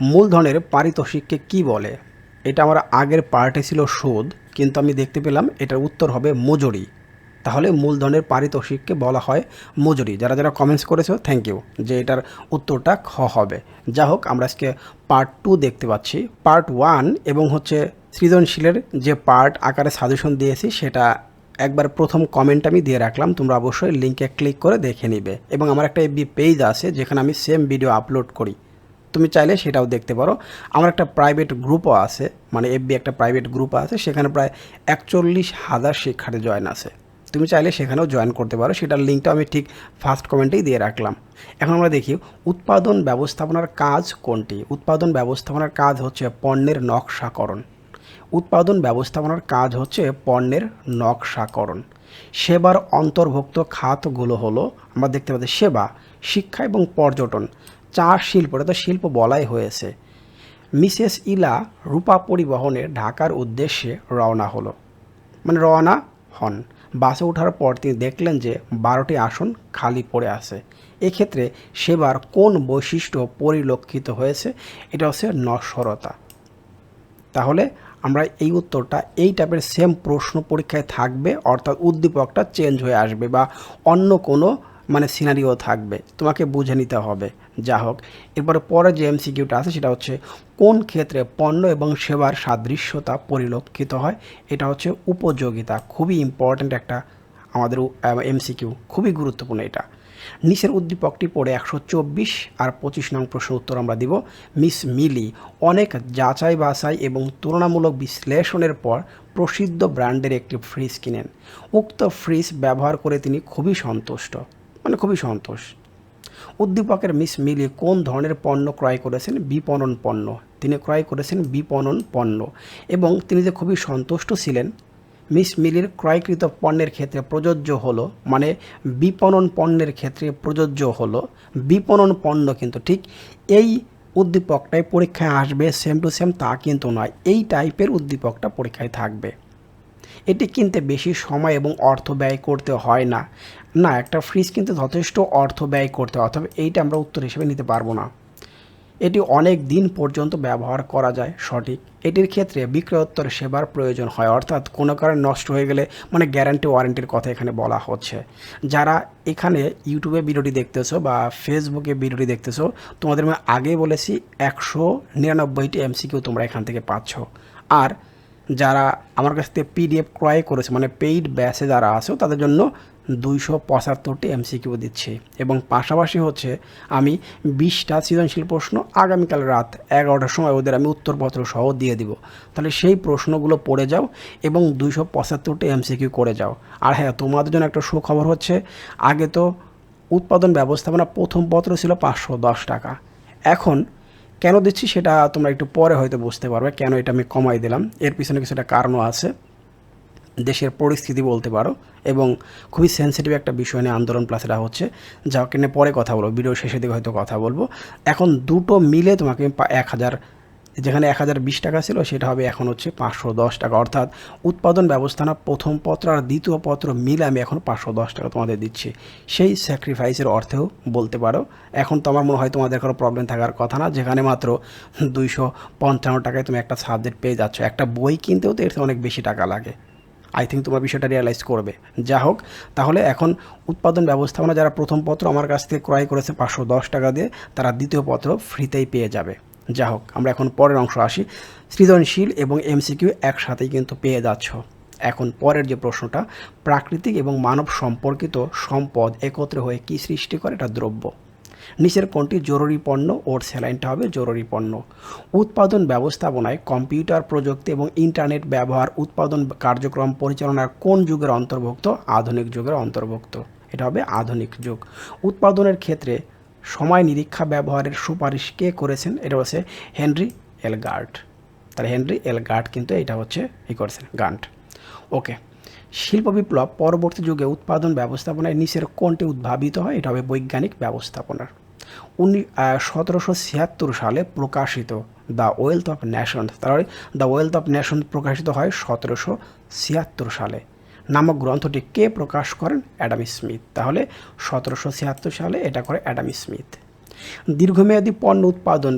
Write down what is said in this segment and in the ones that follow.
মূলধনের পারিতোষিককে কি বলে? এটা আমার আগের পার্টে ছিল সুদ, কিন্তু আমি দেখতে পেলাম এটার উত্তর হবে মজুরি। তাহলে মূলধনের পারিতোষিককে বলা হয় মজুরি। যারা যারা কমেন্টস করেছ থ্যাংক ইউ যে এটার উত্তরটা খ হবে। যা হোক আমরা আজকে পার্ট টু দেখতে পাচ্ছি। পার্ট ওয়ান এবং হচ্ছে সৃজনশীলের যে পার্ট আকারে সাজেশন দিয়েছি, সেটা একবার প্রথম কমেন্ট আমি দিয়ে রাখলাম। তোমরা অবশ্যই লিঙ্কে ক্লিক করে দেখে নিবে। এবং আমার একটা এফবি পেজ আছে, যেখানে আমি সেম ভিডিও আপলোড করি। তুমি চাইলে সেটাও দেখতে পারো। আমার একটা প্রাইভেট গ্রুপও আছে মানে এফবি একটা প্রাইভেট গ্রুপ আছে, সেখানে প্রায় একচল্লিশ হাজার শিক্ষার্থী জয়েন আছে। তুমি চাইলে সেখানেও জয়েন করতে পারো, সেটার লিঙ্কটা আমি ঠিক ফার্স্ট কমেন্টেই দিয়ে রাখলাম। এখন আমরা দেখি, উৎপাদন ব্যবস্থাপনার কাজ কোনটি? উৎপাদন ব্যবস্থাপনার কাজ হচ্ছে পণ্যের নকশাকরণ। উৎপাদন ব্যবস্থাপনার কাজ হচ্ছে পণ্যের নকশাকরণ। সেবার অন্তর্ভুক্ত খাতগুলো হলো, আমরা দেখতে পাচ্ছি সেবা, শিক্ষা এবং পর্যটন। চা শিল্প, এটা তো শিল্প বলাই হয়েছে। মিসেস ইলা রূপা পরিবহনে ঢাকার উদ্দেশ্যে রওনা হলো। মানে রওনা হন। বাসে ওঠার পর তিনি দেখলেন যে বারোটি আসন খালি পড়ে আছে। এক্ষেত্রে সেবার কোন বৈশিষ্ট্য পরিলক্ষিত হয়েছে, এটা হচ্ছে নশ্বরতা। তাহলে আমরা এই উত্তরটা এই টাইপের সেম প্রশ্ন পরীক্ষায় থাকবে, অর্থাৎ উদ্দীপকটা চেঞ্জ হয়ে আসবে বা অন্য কোনো মানে সিনারিও থাকবে। তোমাকে বুঝে নিতে হবে। যা হোক, এরপরে পরে যে এমসিকিউটা আছে, সেটা হচ্ছে কোন ক্ষেত্রে পণ্য এবং সেবার সাদৃশ্যতা পরিলক্ষিত হয়, এটা হচ্ছে উপযোগিতা। খুবই ইম্পর্ট্যান্ট একটা আমাদের এমসিকিউ খুবই গুরুত্বপূর্ণ এটা। নিচের উদ্দীপকটি পড়ে একশো চব্বিশ আর পঁচিশ নং প্রশ্ন উত্তর আমরা দিব। মিস মিলি, অনেক যাচাই বাছাই এবং তুলনামূলক বিশ্লেষণের পর প্রসিদ্ধ ব্র্যান্ডের একটি ফ্রিজ কিনেন। উক্ত ফ্রিজ ব্যবহার করে তিনি খুবই সন্তুষ্ট। মানে খুবই সন্তোষ। উদ্দীপকের মিস মিলি কোন ধরনের পণ্য ক্রয় করেছেন? বিপণন পণ্য। তিনি ক্রয় করেছেন বিপণন পণ্য। এবং তিনি যে খুবই সন্তুষ্ট ছিলেন, মিস মিলির ক্রয়কৃত পণ্যের ক্ষেত্রে প্রযোজ্য হলো মানে বিপণন পণ্যের ক্ষেত্রে প্রযোজ্য হলো, বিপণন পণ্য কিন্তু ঠিক এই উদ্দীপকটাই পরীক্ষায় আসবে সেম টু সেম তা কিন্তু নয়, এই টাইপের উদ্দীপকটা পরীক্ষায় থাকবে। এটি কিনতে বেশি সময় এবং অর্থ ব্যয় করতে হয় না। না, একটা ফ্রিজ কিন্তু যথেষ্ট অর্থ ব্যয় করতে হয়, অথবা এইটা আমরা উত্তর হিসেবে নিতে পারব না। এটি অনেক দিন পর্যন্ত ব্যবহার করা যায়, সঠিক। এটির ক্ষেত্রে বিক্রয়োত্তর সেবার প্রয়োজন হয়, অর্থাৎ কোনো কারণে নষ্ট হয়ে গেলে মানে গ্যারান্টি ওয়ারেন্টির কথা এখানে বলা হচ্ছে। যারা এখানে ইউটিউবে ভিডিওটি দেখতেছো বা ফেসবুকে ভিডিওটি দেখতেছো, তোমাদের আমি আগে বলেছি, একশো নিরানব্বইটি এমসিকিউ তোমরা এখান থেকে পাচ্ছ। আর যারা আমার কাছ থেকে পিডিএফ ক্রয় করেছে মানে পেইড ব্যাচে যারা আছে, তাদের জন্য দুইশো পঁচাত্তরটি এমসিকিউ দিচ্ছে। এবং পাশাপাশি হচ্ছে, আমি বিশটা সৃজনশীল প্রশ্ন আগামীকাল রাত এগারোটার সময় ওদের আমি উত্তরপত্র সহ দিয়ে দিব। তাহলে সেই প্রশ্নগুলো পড়ে যাও এবং দুইশো পঁচাত্তরটি এমসিকিউ করে যাও। আর হ্যাঁ তোমাদের জন্য একটা সুখবর হচ্ছে, আগে তো উৎপাদন ব্যবস্থাপনা প্রথম পত্র ছিল পাঁচশো দশ টাকা। এখন কেন দিচ্ছি সেটা তোমরা একটু পরে হয়তো বুঝতে পারবে, কেন এটা আমি কমাই দিলাম। এর পিছনে কিছুটা কারণও আছে। দেশের পরিস্থিতি বলতে পারো এবং খুবই সেন্সিটিভ একটা বিষয় নিয়ে আন্দোলন প্লাস এটা হচ্ছে। যাকে নিয়ে পরে কথা বলব ভিডিও শেষের দিকে হয়তো কথা বলব। এখন দুটো মিলে তোমাকে এক হাজার যেখানে এক হাজার বিশ টাকা ছিল, সেটা হবে এখন হচ্ছে পাঁচশো দশ টাকা। অর্থাৎ উৎপাদন ব্যবস্থানা প্রথম পত্র আর দ্বিতীয় পত্র মিলে আমি এখন পাঁচশো দশ টাকা তোমাদের দিচ্ছি। সেই স্যাক্রিফাইসের অর্থেও বলতে পারো। এখন তো আমার মনে হয় তোমাদের কোনো প্রবলেম থাকার কথা না। যেখানে মাত্র দুইশো পঞ্চান্ন টাকায় তুমি একটা সাবজেক্ট পেয়ে যাচ্ছ। একটা বই কিনতেও তো এর অনেক বেশি টাকা লাগে। আই থিঙ্ক তোমার বিষয়টা রিয়েলাইজ করবে। যা হোক, তাহলে এখন উৎপাদন ব্যবস্থাপনা যারা প্রথম পত্র আমার কাছ থেকে ক্রয় করেছে পাঁচশো দশ টাকা দিয়ে, তারা দ্বিতীয় পত্র ফ্রিতেই পেয়ে যাবে। যা হোক, আমরা এখন পরের অংশ আসি। সৃজনশীল এবং এমসিকিউ একসাথেই কিন্তু পেয়ে যাচ্ছ। এখন পরের যে প্রশ্নটা, প্রাকৃতিক এবং মানব সম্পর্কিত সম্পদ একত্রে হয়ে কী সৃষ্টি করে এটা দ্রব্য? নিচের কোনটি জরুরি পণ্য ওর স্যালাইনটা হবে জরুরি পণ্য? উৎপাদন ব্যবস্থাপনায় কম্পিউটার প্রযুক্তি এবং ইন্টারনেট ব্যবহার উৎপাদন কার্যক্রম পরিচালনার কোন যুগের অন্তর্ভুক্ত? আধুনিক যুগের অন্তর্ভুক্ত। এটা হবে আধুনিক যুগ। উৎপাদনের ক্ষেত্রে সময় নিরীক্ষা ব্যবহারের সুপারিশ কে করেছেন? এটা হচ্ছে হেনরি এল গার্ড তাহলে হেনরি এল গার্ড কিন্তু এটা হচ্ছে ই করেছেন, গান্ট। ওকে, শিল্প বিপ্লব পরবর্তী যুগে উৎপাদন ব্যবস্থাপনায় নিচের কোনটি উদ্ভাবিত হয়? এটা হবে বৈজ্ঞানিক ব্যবস্থাপনার। উনি সতেরোশো ছিয়াত্তর সালে প্রকাশিত দ্য ওয়েলথ অফ নেশনস তাহলে দ্য ওয়েলথ অফ নেশন প্রকাশিত হয় সতেরোশো ছিয়াত্তর সালে। নামক গ্রন্থটি কে প্রকাশ করেন? Adam Smith. তাহলে সতেরোশো ছিয়াত্তর সালে এটা করে অ্যাডাম স্মিথ। দীর্ঘমেয়াদী পণ্য উৎপাদন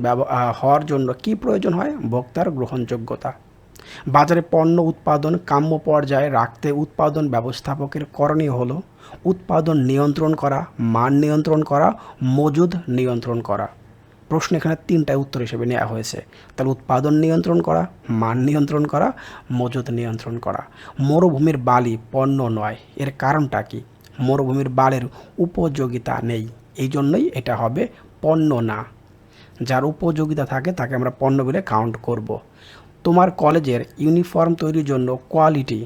হওয়ার জন্য কি প্রয়োজন হয়? ভোক্তার গ্রহণযোগ্যতা। বাজারে পণ্য উৎপাদন, কাম্য পর্যায়ে রাখতে উৎপাদন ব্যবস্থাপকের করণীয় হলো উৎপাদন নিয়ন্ত্রণ করা, মান নিয়ন্ত্রণ করা, মজুদ নিয়ন্ত্রণ করা। প্রশ্ন এখানে তিনটায় উত্তর হিসেবে নেওয়া হয়েছে। তাহলে উৎপাদন নিয়ন্ত্রণ করা, মান নিয়ন্ত্রণ করা মজুদ নিয়ন্ত্রণ করা। মরুভূমির বালি পণ্য নয়, এর কারণটা কি? মরুভূমির বালের উপযোগিতা নেই, এই জন্যই এটা হবে পণ্য না। যার উপযোগিতা থাকে তাকে আমরা পণ্য বলে কাউন্ট করব। তোমার কলেজের ইউনিফর্ম তৈরির জন্য কোয়ালিটি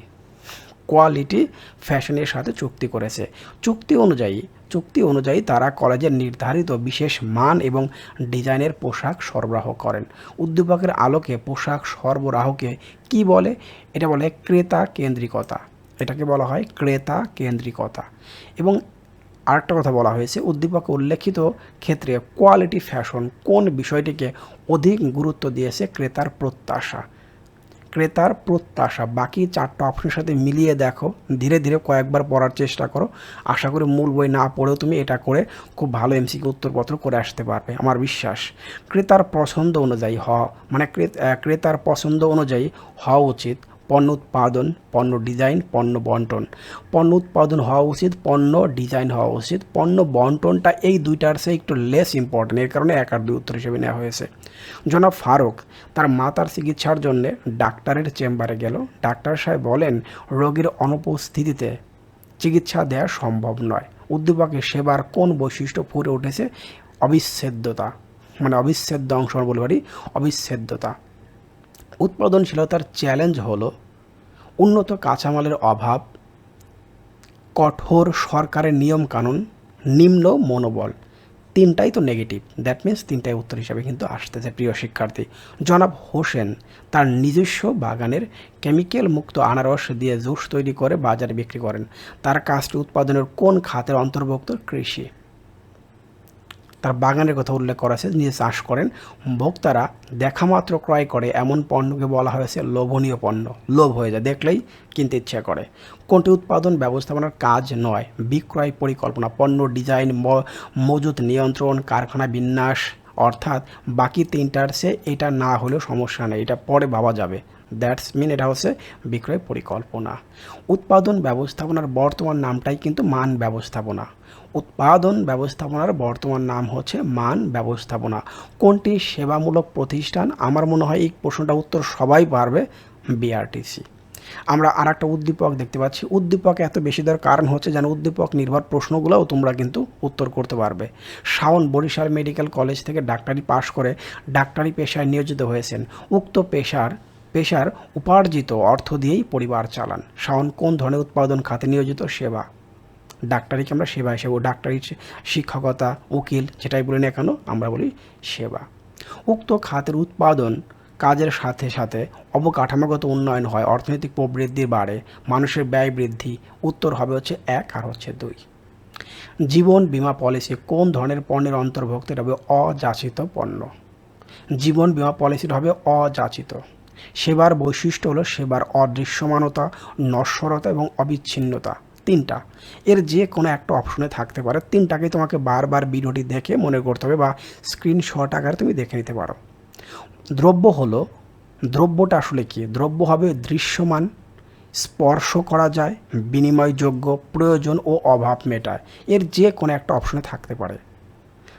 কোয়ালিটি ফ্যাশনের সাথে চুক্তি করেছে। চুক্তি অনুযায়ী চুক্তি অনুযায়ী তারা কলেজের নির্ধারিত বিশেষ মান এবং ডিজাইনের পোশাক সরবরাহ করেন। উদ্দীপকের আলোকে পোশাক সরবরাহকে কি বলে? এটা বলে ক্রেতা কেন্দ্রিকতা। এটাকে বলা হয় ক্রেতা কেন্দ্রিকতা। এবং আরেকটা কথা বলা হয়েছে, উদ্দীপকে উল্লেখিত ক্ষেত্রে কোয়ালিটি ফ্যাশন কোন বিষয়টিকে অধিক গুরুত্ব দিয়েছে ক্রেতার প্রত্যাশা? ক্রেতার প্রত্যাশা। বাকি চারটা অপশনের সাথে মিলিয়ে দেখো, ধীরে ধীরে কয়েকবার পড়ার চেষ্টা করো। আশা করি মূল বই না পড়েও তুমি এটা করে খুব ভালো এমসিকে উত্তরপত্র করে আসতে পারবে, আমার বিশ্বাস। ক্রেতার পছন্দ অনুযায়ী হ মানে ক্রে- ক্রেতার পছন্দ অনুযায়ী হওয়া উচিত। পণ্য উৎপাদন, পণ্য ডিজাইন, পণ্য বন্টন। পণ্য উৎপাদন হওয়া উচিত, পণ্য ডিজাইন হওয়া উচিত। পণ্য বন্টনটা এই দুইটার সে একটু লেস ইম্পর্টেন্ট এর কারণে এক আর দুই উত্তর হিসেবে নেওয়া হয়েছে। জনাব ফারুক, তার মাতার চিকিৎসার জন্য ডাক্তারের চেম্বারে গেল। ডাক্তার সাহেব বলেন, রোগীর অনুপস্থিতিতে চিকিৎসা দেওয়া সম্ভব নয়। উদ্দীপকের সেবার কোন বৈশিষ্ট্য ফুটে উঠেছে? অবিচ্ছেদ্যতা। মানে অবিচ্ছেদ্য অংশ বলতে পারি অবিচ্ছেদ্যতা। উৎপাদনশীলতার চ্যালেঞ্জ হলো উন্নত কাঁচামালের অভাব, কঠোর সরকারের নিয়মকানুন, নিম্ন মনোবল। তিনটাই তো নেগেটিভ দ্যাট মিন্স তিনটাই উত্তর হিসাবে কিন্তু আসতেছে, প্রিয় শিক্ষার্থী। জনাব হোসেন তার নিজস্ব বাগানের কেমিক্যাল মুক্ত আনারস দিয়ে জুস তৈরি করে বাজারে বিক্রি করেন। তার কাজটি উৎপাদনের কোন খাতের অন্তর্ভুক্ত? কৃষি। তার বাগানের কথা উল্লেখ করা আছে নিজে চাষ করেন। ভোক্তারা দেখামাত্র ক্রয় করে এমন পণ্যকে বলা হয়েছে লোভনীয় পণ্য। লোভ হয়ে যায়, দেখলেই কিনতে ইচ্ছা করে। কোনটি উৎপাদন, ব্যবস্থাপনার কাজ নয়, বিক্রয় পরিকল্পনা, পণ্য ডিজাইন মজুত নিয়ন্ত্রণ, কারখানা বিন্যাস, অর্থাৎ বাকি তিনটার সে এটা না হলেও সমস্যা নেই, এটা পরে ভাবা যাবে। দ্যাটস মিন এটা হচ্ছে বিক্রয় পরিকল্পনা। উৎপাদন, ব্যবস্থাপনার বর্তমান নামটাই কিন্তু মান ব্যবস্থাপনা। উৎপাদন ব্যবস্থাপনার বর্তমান নাম হচ্ছে মান ব্যবস্থাপনা। কোনটি সেবামূলক প্রতিষ্ঠান? আমার মনে হয় এই প্রশ্নটা উত্তর সবাই পারবে বিআরটিসি আমরা আর একটা উদ্দীপক দেখতে পাচ্ছি। উদ্দীপক এত বেশি দেওয়ার কারণ হচ্ছে যেন উদ্দীপক নির্ভর প্রশ্নগুলোও তোমরা কিন্তু উত্তর করতে পারবে। শাওন বরিশাল মেডিকেল কলেজ থেকে ডাক্তারি পাশ করে ডাক্তারি পেশায় নিয়োজিত হয়েছেন। উক্ত পেশার পেশার উপার্জিত অর্থ দিয়েই পরিবার চালান। শাওন কোন ধরনের উৎপাদন খাতে নিয়োজিত সেবা? ডাক্তারিকে আমরা সেবা হিসেবে, ডাক্তারি শিক্ষকতা, উকিল, যেটাই বলি না কেন, আমরা বলি সেবা। উক্ত খাতের উৎপাদন কাজের সাথে সাথে অবকাঠামোগত উন্নয়ন হয়, অর্থনৈতিক প্রবৃদ্ধি বাড়ে, মানুষের ব্যয় বৃদ্ধি, উত্তর হবে হচ্ছে এক আর হচ্ছে দুই। জীবন বীমা পলিসি কোন ধরনের পণ্যের অন্তর্ভুক্ত? এটা হবে অযাচিত পণ্য। জীবন বীমা পলিসিটা হবে অযাচিত। সেবার বৈশিষ্ট্য হলো সেবার অদৃশ্যমানতা, নশ্বরতা এবং অবিচ্ছিন্নতা। তিনটা। এর যে কোনো একটা অপশনে থাকতে পারে। তিনটাকে তোমাকে বারবার ভিডিওটি দেখে মনে করতে হবে বা স্ক্রিনশট আকারে তুমি দেখে নিতে পারো। দ্রব্য হলো, দ্রব্যটা আসলে কি? দ্রব্য হবে দৃশ্যমান, স্পর্শ করা যায়, বিনিময়যোগ্য, প্রয়োজন ও অভাব মেটায়। এর যে কোনো একটা অপশনে থাকতে পারে।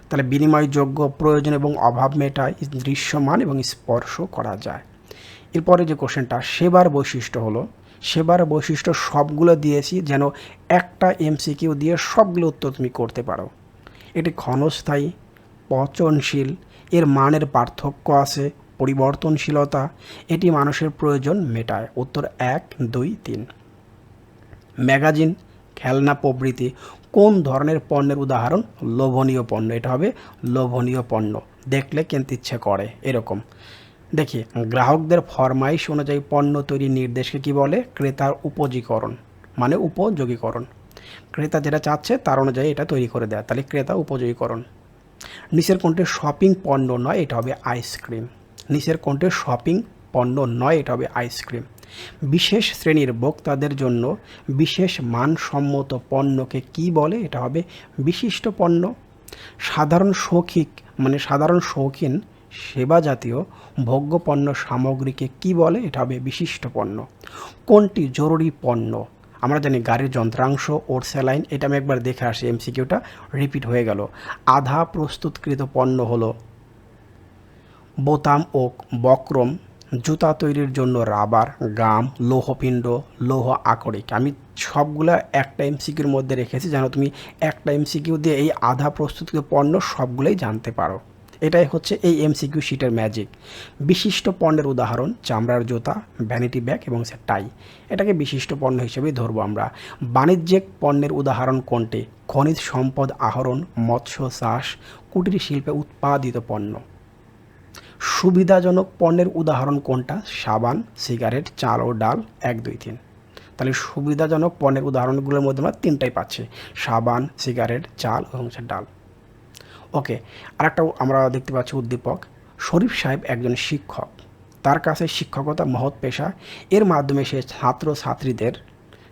তাহলে বিনিময়যোগ্য, প্রয়োজন এবং অভাব মেটায়, দৃশ্যমান এবং স্পর্শ করা যায়। এরপরে যে কোশ্চেনটা সেবার বৈশিষ্ট্য হলো সেবার বৈশিষ্ট্য সবগুলো দিয়েছি যেন একটা এমসিকিউ দিয়ে সবগুলো উত্তর তুমি করতে পারো। এটি ক্ষণস্থায়ী, পচনশীল, এর মানের পার্থক্য আছে, পরিবর্তনশীলতা, এটি মানুষের প্রয়োজন মেটায়। উত্তর এক, দুই, তিন। ম্যাগাজিন, খেলনা প্রভৃতি, কোন ধরনের পণ্যের উদাহরণ? লোভনীয় পণ্য, এটা হবে লোভনীয় পণ্য। দেখলে কিনতে ইচ্ছে করে, এরকম। দেখি, গ্রাহকদের ফরমাইশ অনুযায়ী পণ্য তৈরির নির্দেশকে কি বলে? ক্রেতার উপযোগীকরণ মানে উপযোগীকরণ। ক্রেতা যেটা চাচ্ছে তার অনুযায়ী এটা তৈরি করে দেয়, তাহলে ক্রেতা উপযোগীকরণ। নিচের কোনটি শপিং পণ্য নয়, এটা হবে আইসক্রিম নিচের কোনটি শপিং পণ্য নয়, এটা হবে আইসক্রিম বিশেষ শ্রেণির ভোক্তাদের জন্য বিশেষ মানসম্মত পণ্যকে কি বলে? এটা হবে বিশিষ্ট পণ্য। সাধারণ শৌখিক মানে সাধারণ শৌখিন সেবা জাতীয় ভোগ্যপণ্য সামগ্রীকে কি বলে? এটা হবে বিশিষ্ট পণ্য। কোনটি জরুরি পণ্য? আমরা জানি গাড়ির যন্ত্রাংশ, ওর স্যালাইন, এটা আমি একবার দেখে আসি, এমসিকিউটা রিপিট হয়ে গেল। আধা প্রস্তুতকৃত পণ্য হলো বোতাম ও বক্রম, জুতা তৈরির জন্য রাবার, গাম, লৌহপিণ্ড, লৌহ আকরিক। আমি সবগুলা একটা এমসিকিউর মধ্যে রেখেছি, যেন তুমি একটা এমসিকিউ দিয়ে এই আধা প্রস্তুতকৃত পণ্য সবগুলোই জানতে পারো। এটাই হচ্ছে এই এমসিকিউ শিটের ম্যাজিক বিশিষ্ট পণ্যের উদাহরণ, চামড়ার জুতা ভ্যানিটি ব্যাগ এবং সে টাই এটাকে বিশিষ্ট পণ্য হিসেবেই ধরবো আমরা। বাণিজ্যিক পণ্যের উদাহরণ কোনটি? খনিজ সম্পদ আহরণ, মৎস্য, চাষ, কুটির শিল্পে উৎপাদিত পণ্য। সুবিধাজনক পণ্যের উদাহরণ কোনটা? সাবান, সিগারেট, চাল ও ডাল, এক, দুই, তিন। তাহলে সুবিধাজনক পণ্যের উদাহরণগুলোর মধ্যে আমরা তিনটাই পাচ্ছি। সাবান, সিগারেট, চাল এবং ডাল। ওকে, আরেকটা আমরা দেখতে পাচ্ছি উদ্দীপক। শরীফ সাহেব একজন শিক্ষক। তার কাছে শিক্ষকতা মহৎ পেশা। এর মাধ্যমে সে ছাত্র ছাত্রীদের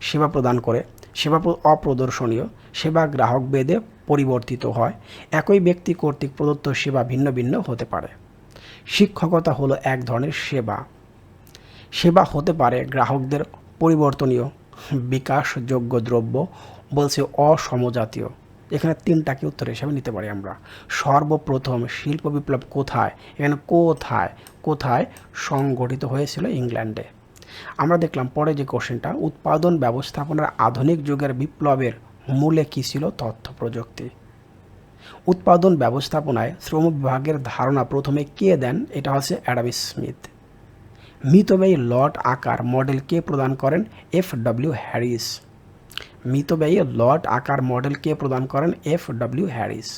সেবা প্রদান করে। সেবা অপ্রদর্শনীয়। সেবা গ্রাহক বেদে পরিবর্তিত হয়। একই ব্যক্তি কর্তৃক প্রদত্ত সেবা ভিন্ন ভিন্ন হতে পারে। শিক্ষকতা হলো এক ধরনের সেবা। সেবা হতে পারে গ্রাহকদের পরিবর্তনীয়, বিকাশযোগ্য দ্রব্য, বলছে অসমজাতীয়। এখানে তিনটাকে উত্তর হিসাবে নিতে পারি আমরা। সর্বপ্রথম শিল্প বিপ্লব কোথায়? এখানে কোথায় কোথায় সংগঠিত হয়েছিল ইংল্যান্ডে? আমরা দেখলাম পরে যে কোশ্চেনটা, উৎপাদন ব্যবস্থাপনার আধুনিক যুগের বিপ্লবের মূলে কী ছিল তথ্য প্রযুক্তি? উৎপাদন ব্যবস্থাপনায় শ্রম বিভাগের ধারণা প্রথমে কে দেন? এটা হচ্ছে অ্যাডাম স্মিথ। মিতব্যয়ী লট আকার মডেল কে প্রদান করেন? F W Harris. মিতব্যয়ী লট আকার মডেল কে প্রদান করেন এফ ডব্লিউ হ্যারিস।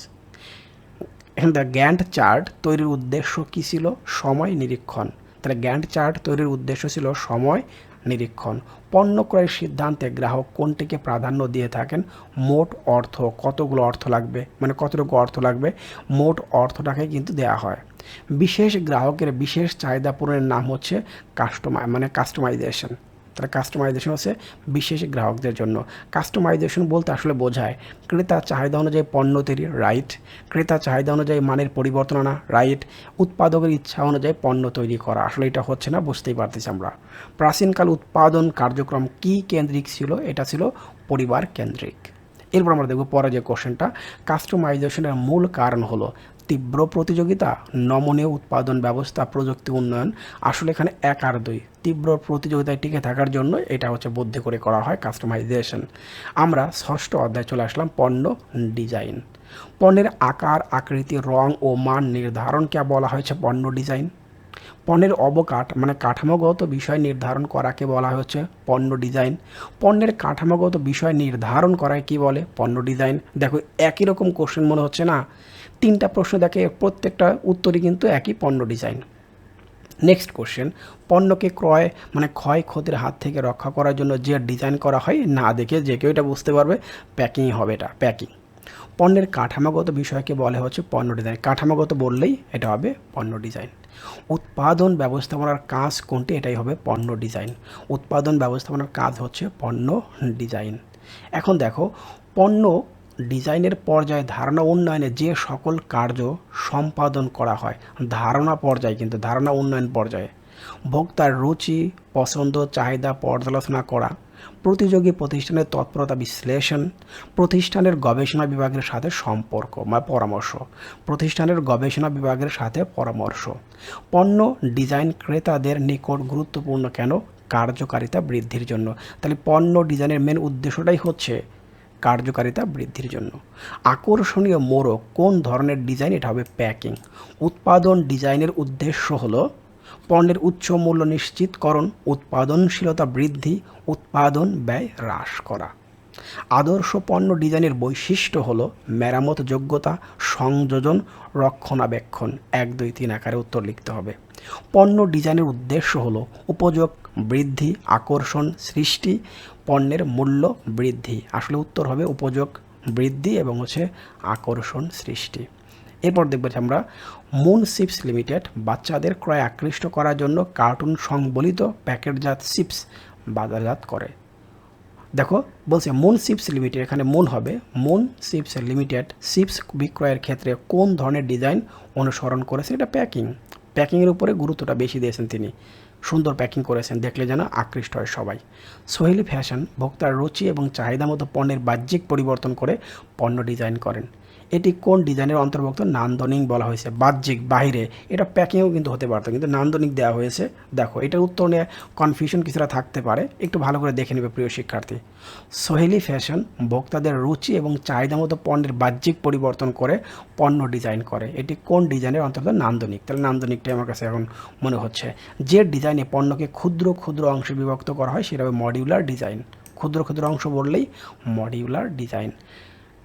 এখানে গ্যান্ট চার্ট তৈরির উদ্দেশ্য কী ছিল? সময় নিরীক্ষণ। তাহলে গ্যান্ট চার্ট তৈরির উদ্দেশ্য ছিল সময় নিরীক্ষণ। পণ্য ক্রয়ের সিদ্ধান্তে গ্রাহক কোনটিকে প্রাধান্য দিয়ে থাকেন? মোট অর্থ, কতগুলো অর্থ লাগবে? মানে কতটুকু অর্থ লাগবে? মোট অর্থটাকে কিন্তু দেয়া হয়। বিশেষ গ্রাহকের বিশেষ চাহিদা পূরণের নাম হচ্ছে কাস্টমাই মানে কাস্টমাইজেশন তাহলে কাস্টমাইজেশন হচ্ছে বিশেষ গ্রাহকদের জন্য। কাস্টমাইজেশন বলতে আসলে বোঝায় ক্রেতা চাহিদা অনুযায়ী পণ্য তৈরি রাইট ক্রেতা চাহিদা অনুযায়ী মানের পরিবর্তন আনা রাইট উৎপাদকের ইচ্ছা অনুযায়ী পণ্য তৈরি করা। আসলে এটা হচ্ছে না, বুঝতেই পারতেছি আমরা। প্রাচীনকাল উৎপাদন কার্যক্রম কি কেন্দ্রিক ছিল? এটা ছিল পরিবার কেন্দ্রিক। এরপর আমরা দেখব পরে যে কোশ্চেনটা কাস্টমাইজেশনের মূল কারণ হলো তীব্র প্রতিযোগিতা, নমনীয় উৎপাদন ব্যবস্থা, প্রযুক্তি উন্নয়ন, আসলে এখানে এক আর দুই। তীব্র প্রতিযোগিতায় টিকে থাকার জন্য এটা হচ্ছে বুদ্ধি করে করা হয় কাস্টমাইজেশন আমরা ষষ্ঠ অধ্যায় চলে আসলাম পণ্য ডিজাইন। পণ্যের আকার, আকৃতি, রং ও মান নির্ধারণকে বলা হয়েছে পণ্য ডিজাইন। পণ্যের অবকাঠ মানে কাঠামোগত বিষয় নির্ধারণ করাকে বলা হচ্ছে পণ্য ডিজাইন। পণ্যের কাঠামোগত বিষয় নির্ধারণ করায় কি বলে পণ্য ডিজাইন? দেখো, একই রকম কোশ্চেন মনে হচ্ছে না। তিনটা প্রশ্ন দেখে প্রত্যেকটা উত্তরই কিন্তু একই পণ্য ডিজাইন নেক্সট কোশ্চেন পণ্যকে ক্রয় মানে ক্ষয় ক্ষতির হাত থেকে রক্ষা করার জন্য যে ডিজাইন করা হয়, না দেখে যে কেউ এটা বুঝতে পারবে প্যাকিং হবে এটা প্যাকিং পণ্যের কাঠামোগত বিষয়কে বলে হচ্ছে পণ্য ডিজাইন কাঠামোগত বললেই এটা হবে পণ্য ডিজাইন উৎপাদন ব্যবস্থাপনার কাজ কোনটি, এটাই হবে পণ্য ডিজাইন উৎপাদন ব্যবস্থাপনার কাজ হচ্ছে পণ্য ডিজাইন এখন দেখো, পণ্য ডিজাইনের পর্যায়ে ধারণা উন্নয়নে যে সকল কার্য সম্পাদন করা হয়, ধারণা পর্যায়ে কিন্তু ধারণা উন্নয়ন পর্যায়ে। ভোক্তার রুচি, পছন্দ, চাহিদা পর্যালোচনা করা, প্রতিযোগী প্রতিষ্ঠানের তৎপরতা বিশ্লেষণ, প্রতিষ্ঠানের গবেষণা বিভাগের সাথে সম্পর্ক বা পরামর্শ, প্রতিষ্ঠানের গবেষণা বিভাগের সাথে পরামর্শ। পণ্য ডিজাইন ক্রেতাদের নিকট গুরুত্বপূর্ণ কেন? কার্যকারিতা বৃদ্ধির জন্য। তাহলে পণ্য ডিজাইনের মেন উদ্দেশ্যটাই হচ্ছে কার্যকারিতা বৃদ্ধির জন্য। আকর্ষণীয় মোড়ক কোন ধরনের ডিজাইন? এটা হবে প্যাকিং। উৎপাদন ডিজাইনের উদ্দেশ্য হলো পণ্যের উচ্চ মূল্য নিশ্চিতকরণ, উৎপাদনশীলতা বৃদ্ধি, উৎপাদন ব্যয় হ্রাস করা। আদর্শ পণ্য ডিজাইনের বৈশিষ্ট্য হল মেরামত যোগ্যতা সংযোজন, রক্ষণাবেক্ষণ। এক, দুই, তিন আকারে উত্তর লিখতে হবে। পণ্য ডিজাইনের উদ্দেশ্য হলো উপযোগ, বৃদ্ধি, আকর্ষণ, সৃষ্টি পণ্যের মূল্য বৃদ্ধি। আসলে উত্তর হবে উপযোগ বৃদ্ধি এবং হচ্ছে আকর্ষণ সৃষ্টি। এরপর দেখব আমরা মুন চিপস লিমিটেড বাচ্চাদের ক্রয় আকৃষ্ট করার জন্য কার্টুন সংবলিত প্যাকেটজাত চিপস বাজারজাত করে। দেখো, বলছে মুন শিপস লিমিটেড এখানে মুন হবে। মুন শিপস লিমিটেড শিপস বিক্রয়ের ক্ষেত্রে কোন ধরনের ডিজাইন অনুসরণ করেছে? এটা প্যাকিং প্যাকিংয়ের উপরে গুরুত্বটা বেশি দিয়েছেন তিনি। সুন্দর প্যাকিং করেছেন। দেখলে যেন আকৃষ্ট হয় সবাই। সোহেলি ফ্যাশন ভোক্তার রুচি এবং চাহিদা মতো পণ্যের বাহ্যিক পরিবর্তন করে পণ্য ডিজাইন করেন। এটি কোন ডিজাইনের অন্তর্ভুক্ত? নান্দনিক বলা হয়েছে। বাহ্যিক বাইরে এটা প্যাকিংও কিন্তু হতে পারতো, কিন্তু নান্দনিক দেওয়া হয়েছে। দেখো, এটার উত্তর নিয়ে কনফিউশন কিছুটা থাকতে পারে। একটু ভালো করে দেখে নেবে প্রিয় শিক্ষার্থী। সোহেলি ফ্যাশন ভোক্তাদের রুচি এবং চাহিদা মতো পণ্যের বাহ্যিক পরিবর্তন করে পণ্য ডিজাইন করে। এটি কোন ডিজাইনের অন্তর্গত নান্দনিক। তাহলে নান্দনিকটাই আমার কাছে এখন মনে হচ্ছে। যে ডিজাইনে পণ্যকে ক্ষুদ্র ক্ষুদ্র অংশে বিভক্ত করা হয়, সেটা হবে মডিউলার ডিজাইন ক্ষুদ্র ক্ষুদ্র অংশ বললেই মডিউলার ডিজাইন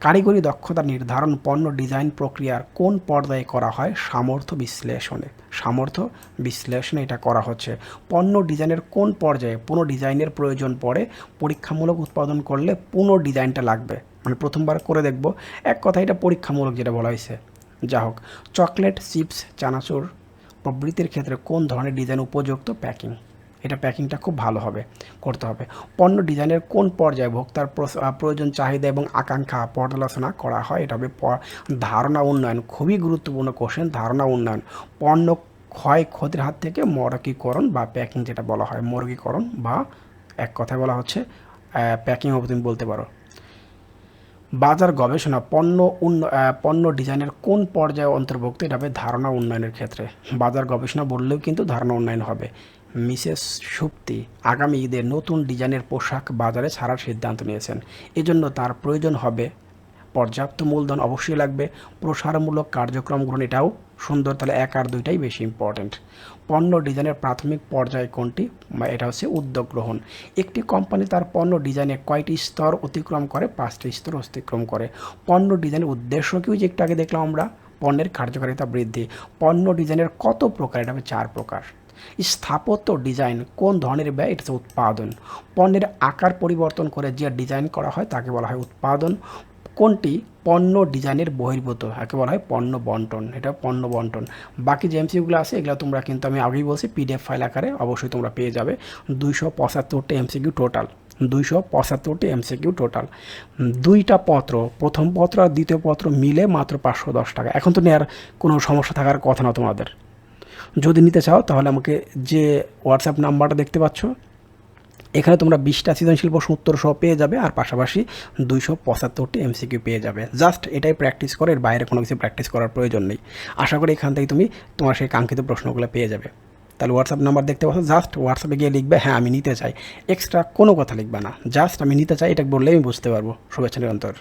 কারিগরি দক্ষতা নির্ধারণ পণ্য ডিজাইন প্রক্রিয়ার কোন পর্যায়ে করা হয় সামর্থ্য বিশ্লেষণে? সামর্থ্য বিশ্লেষণে এটা করা হচ্ছে। পণ্য ডিজাইনের কোন পর্যায়ে পুনঃ ডিজাইনের প্রয়োজন পড়ে, পরীক্ষামূলক উৎপাদন করলে পুনঃ ডিজাইনটা লাগবে? মানে প্রথমবার করে দেখব। এক কথা এটা পরীক্ষামূলক যেটা বলা হয়েছে। যা হোক, চকলেট, চিপস, চানাচুর প্রবৃত্তির ক্ষেত্রে কোন ধরনের ডিজাইন উপযুক্ত? প্যাকিং। এটা প্যাকিংটা খুব ভালো হবে, করতে হবে। পণ্য ডিজাইনের কোন পর্যায়ে ভোক্তার প্রয়োজন, চাহিদা এবং আকাঙ্ক্ষা পর্যালোচনা করা হয়, এটা হবে ধারণা উন্নয়ন, খুবই গুরুত্বপূর্ণ কোশ্চেন ধারণা উন্নয়ন। পণ্য ক্ষয় ক্ষতির হাত থেকে মরকীকরণ বা প্যাকিং যেটা বলা হয় মরগীকরণ বা এক কথায় বলা হচ্ছে প্যাকিং হবে তুমি বলতে পারো। বাজার গবেষণা, পণ্য উন্ন পণ্য ডিজাইনের কোন পর্যায়ে অন্তর্ভুক্ত, এটা হবে ধারণা উন্নয়নের ক্ষেত্রে। বাজার গবেষণা বললেও কিন্তু ধারণা উন্নয়ন হবে। মিসেস সুপ্তি আগামী ঈদের নতুন ডিজাইনের পোশাক বাজারে ছাড়ার সিদ্ধান্ত নিয়েছেন। এজন্য তার প্রয়োজন হবে পর্যাপ্ত মূলধন অবশ্যই লাগবে। প্রসারমূলক কার্যক্রম গ্রহণ এটাও সুন্দর, তাহলে এক আর দুইটাই বেশি ইম্পর্ট্যান্ট পণ্য ডিজাইনের প্রাথমিক পর্যায় কোনটি? এটা হচ্ছে উদ্যোগ গ্রহণ। একটি কোম্পানি তার পণ্য ডিজাইনে কয়টি স্তর অতিক্রম করে, পাঁচটি স্তর অতিক্রম করে। পণ্য ডিজাইনের উদ্দেশ্য কি? ওই যে একটু আগে দেখলাম আমরা। পণ্যের কার্যকারিতা বৃদ্ধি। পণ্য ডিজাইনের কত প্রকার? এটা হবে চার প্রকার। স্থাপত্য ডিজাইন কোন ধরনের ব্যয়? এটা উৎপাদন। পণ্যের আকার পরিবর্তন করে যে ডিজাইন করা হয়, তাকে বলা হয় উৎপাদন। কোনটি? পণ্য ডিজাইনের বহির্ভূত একে বলা হয় পণ্য বন্টন। এটা পণ্য বন্টন। বাকি যে এমসিগুলো আছে, এগুলো তোমরা কিন্তু আমি আগেই বলছি পিডিএফ ফাইল আকারে অবশ্যই তোমরা পেয়ে যাবে। দুইশো পঁচাত্তরটি এমসিকিউ টোটাল দুইশো পঁচাত্তরটি এমসিকিউ টোটাল দুইটা পত্র, প্রথম পত্র আর দ্বিতীয় পত্র মিলে মাত্র পাঁচশো দশ টাকা। এখন তো নেওয়ার কোনো সমস্যা থাকার কথা না তোমাদের। যদি নিতে চাও, তাহলে আমাকে যে হোয়াটসঅ্যাপ নাম্বারটা দেখতে পাচ্ছ, এখানে তোমরা বিশটা সৃজনশীল প্রশ্ন উত্তর সহ পেয়ে যাবে, আর পাশাপাশি দুইশো পঁচাত্তরটি এমসিকিউ পেয়ে যাবে। জাস্ট এটাই প্র্যাকটিস করে, এর বাইরে কোনো কিছু প্র্যাকটিস করার প্রয়োজন নেই। আশা করি এখান থেকে তুমি তোমার সেই কাঙ্ক্ষিত প্রশ্নগুলো পেয়ে যাবে। তাহলে হোয়াটসঅ্যাপ নাম্বার দেখতে পাচ্ছ জাস্ট হোয়াটসঅ্যাপে গিয়ে লিখবে হ্যাঁ আমি নিতে চাই। এক্সট্রা কোনো কথা লিখবে না। জাস্ট আমি নিতে চাই, এটা বললেই আমি বুঝতে পারব। শুভেচ্ছা, নিরন্তর।